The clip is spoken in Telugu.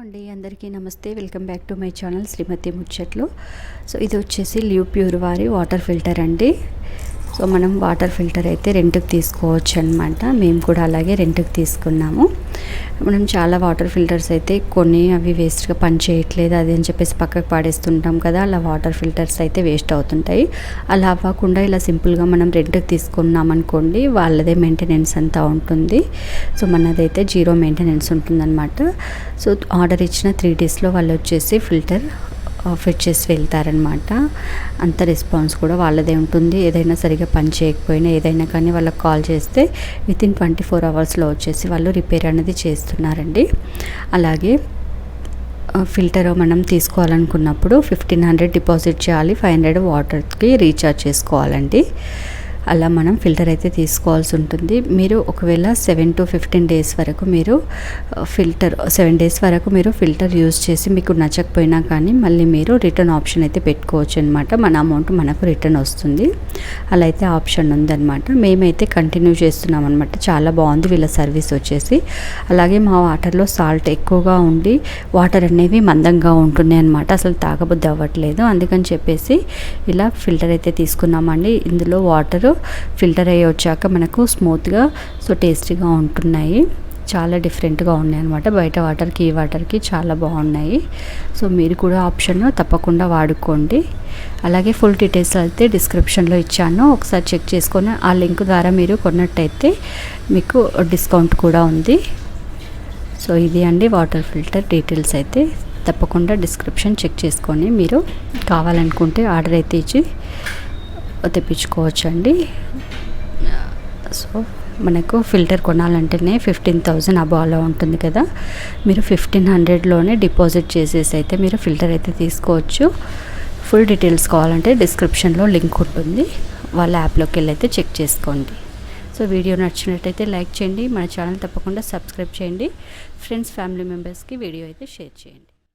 అండి అందరికీ నమస్తే. Welcome back to my channel శ్రీమతి ముచ్చట్లు. సో ఇది వచ్చేసి లివ్ ప్యూర్ వారి వాటర్ ఫిల్టర్ అండి. సో మనం వాటర్ ఫిల్టర్ అయితే రెంట్కి తీసుకోవచ్చు అనమాట మేము కూడా అలాగే రెంట్కి తీసుకున్నాము. మనం చాలా వాటర్ ఫిల్టర్స్ అయితే కొన్ని అవి వేస్ట్గా పని చేయట్లేదు అది అని చెప్పేసి పక్కకు పాడేస్తుంటాం కదా అలా వాటర్ ఫిల్టర్స్ అయితే వేస్ట్ అవుతుంటాయి. అలా అవ్వకుండా ఇలా సింపుల్గా మనం రెంట్కి తీసుకున్నాం అనుకోండి వాళ్ళదే మెయింటెనెన్స్ అంతా ఉంటుంది. సో మనదైతే జీరో మెయింటెనెన్స్ ఉంటుందన్నమాట. సో ఆర్డర్ ఇచ్చిన త్రీ డేస్లో వాళ్ళు వచ్చేసి ఫిల్టర్ ఫిట్ చేసి వెళ్తారనమాట అంత రెస్పాన్స్ కూడా వాళ్ళదే ఉంటుంది. ఏదైనా సరిగా పని చేయకపోయినా ఏదైనా కానీ వాళ్ళకి కాల్ చేస్తే విత్ ఇన్ ట్వంటీ ఫోర్ అవర్స్లో వచ్చేసి వాళ్ళు రిపేర్ అనేది చేస్తున్నారండి. అలాగే ఫిల్టర్ మనం తీసుకోవాలనుకున్నప్పుడు ఫిఫ్టీన్ హండ్రెడ్ డిపాజిట్ చేయాలి. ఫైవ్ హండ్రెడ్ వాటర్కి రీఛార్జ్ చేసుకోవాలండి. అలా మనం ఫిల్టర్ అయితే తీసుకోవాల్సి ఉంటుంది. మీరు ఒకవేళ సెవెన్ టు ఫిఫ్టీన్ డేస్ వరకు మీరు ఫిల్టర్ సెవెన్ డేస్ వరకు మీరు ఫిల్టర్ యూజ్ చేసి మీకు నచ్చకపోయినా కానీ మళ్ళీ మీరు రిటర్న్ ఆప్షన్ అయితే పెట్టుకోవచ్చు అనమాట మన అమౌంట్ మనకు రిటర్న్ వస్తుంది. అలా అయితే ఆప్షన్ ఉందన్నమాట. మేమైతే కంటిన్యూ చేస్తున్నాం అనమాట చాలా బాగుంది వీళ్ళ సర్వీస్ వచ్చేసి. అలాగే మా వాటర్లో సాల్ట్ ఎక్కువగా ఉండి వాటర్ అనేవి మందంగా ఉంటున్నాయి అనమాట అసలు తాగబుద్ధి అవ్వట్లేదు. అందుకని చెప్పేసి ఇలా ఫిల్టర్ అయితే తీసుకున్నామండి. ఇందులో వాటరు ఫిల్టర్ అయ్యి వచ్చాక మనకు స్మూత్గా సో టేస్టీగా ఉంటున్నాయి. చాలా డిఫరెంట్గా ఉన్నాయి అనమాట బయట వాటర్కి ఈ వాటర్కి చాలా బాగున్నాయి. సో మీరు కూడా ఆప్షన్ తప్పకుండా వాడుకోండి. అలాగే ఫుల్ డీటెయిల్స్ అయితే డిస్క్రిప్షన్లో ఇచ్చాను. ఒకసారి చెక్ చేసుకొని ఆ లింక్ ద్వారా మీరు కొన్నట్టయితే మీకు డిస్కౌంట్ కూడా ఉంది. సో ఇది అండి వాటర్ ఫిల్టర్ డీటెయిల్స్ అయితే. తప్పకుండా డిస్క్రిప్షన్ చెక్ చేసుకొని మీరు కావాలనుకుంటే ఆర్డర్ అయితే ఇచ్చి తెప్పించుకోవచ్చండి. సో మనకు ఫిల్టర్ కొనాలంటేనే ఫిఫ్టీన్ థౌజండ్ అబో అలా ఉంటుంది కదా. మీరు ఫిఫ్టీన్ హండ్రెడ్లోనే డిపాజిట్ చేసేసి అయితే మీరు ఫిల్టర్ అయితే తీసుకోవచ్చు. ఫుల్ డీటెయిల్స్ కావాలంటే డిస్క్రిప్షన్లో లింక్ ఉంటుంది. వాళ్ళ యాప్లోకి వెళ్ళి అయితే చెక్ చేసుకోండి. సో వీడియో నచ్చినట్టయితే లైక్ చేయండి. మన ఛానల్ తప్పకుండా సబ్స్క్రైబ్ చేయండి. ఫ్రెండ్స్ ఫ్యామిలీ మెంబర్స్కి వీడియో అయితే షేర్ చేయండి.